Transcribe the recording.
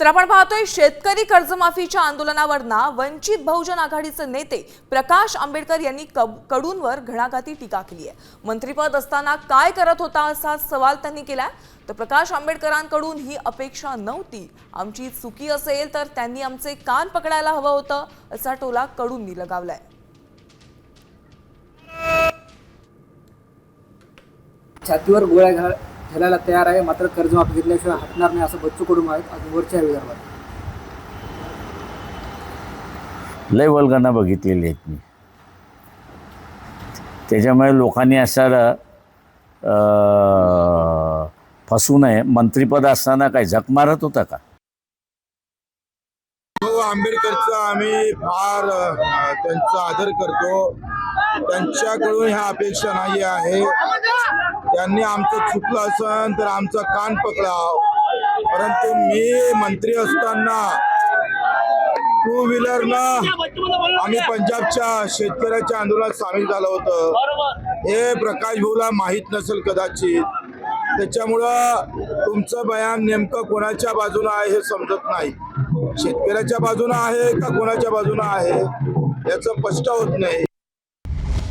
तर आपण पाहतोय शेतकरी कर्जमाफीच्या आंदोलनावरना वंचित बहुजन आघाडीचे नेते प्रकाश आंबेडकर यांनी कडूंवर घणाघाती टीका केली आहे. मंत्रीपद असताना काय करत होता असा सवाल त्यांनी केलाय. तर प्रकाश आंबेडकरांकडून ही अपेक्षा नव्हती. आमची चुकी असेल तर त्यांनी आमचे कान पकडायला हवं होतं असा टोला कडूंनी लगावलाय. छातीवर गोळ्या घालायला तयार आहे. मात्र कर्जमाफी घेतल्याशिवाय हटणार नाही असं बच्चू कडू आहेत आज वरच्या विदर्भात. लय वल्गना बघितलेली आहेत मी. त्याच्यामुळे लोकांनी असं अं, फसू नये. मंत्रिपद असताना काय झक मारत होता का? हो आंबेडकरचा आम्ही फार त्यांचा आदर करतो. त्यांच्याकडून ह्या अपेक्षा नाही आहे. त्यांनी आमचं चुकलं असन तर आमचा कान पकडाव. परंतु मी मंत्री असताना टू व्हीलरनं आम्ही पंजाबच्या शेतकऱ्याच्या आंदोलनात सामील झालं होतं. हे प्रकाश भाऊला माहीत नसेल कदाचित. त्याच्यामुळं तुमचं बयान नेमकं कोणाच्या बाजूनं आहे हे समजत नाही. शेतकऱ्याच्या बाजूनं आहे का कोणाच्या बाजूनं आहे? याचं स्पष्ट होत नाही.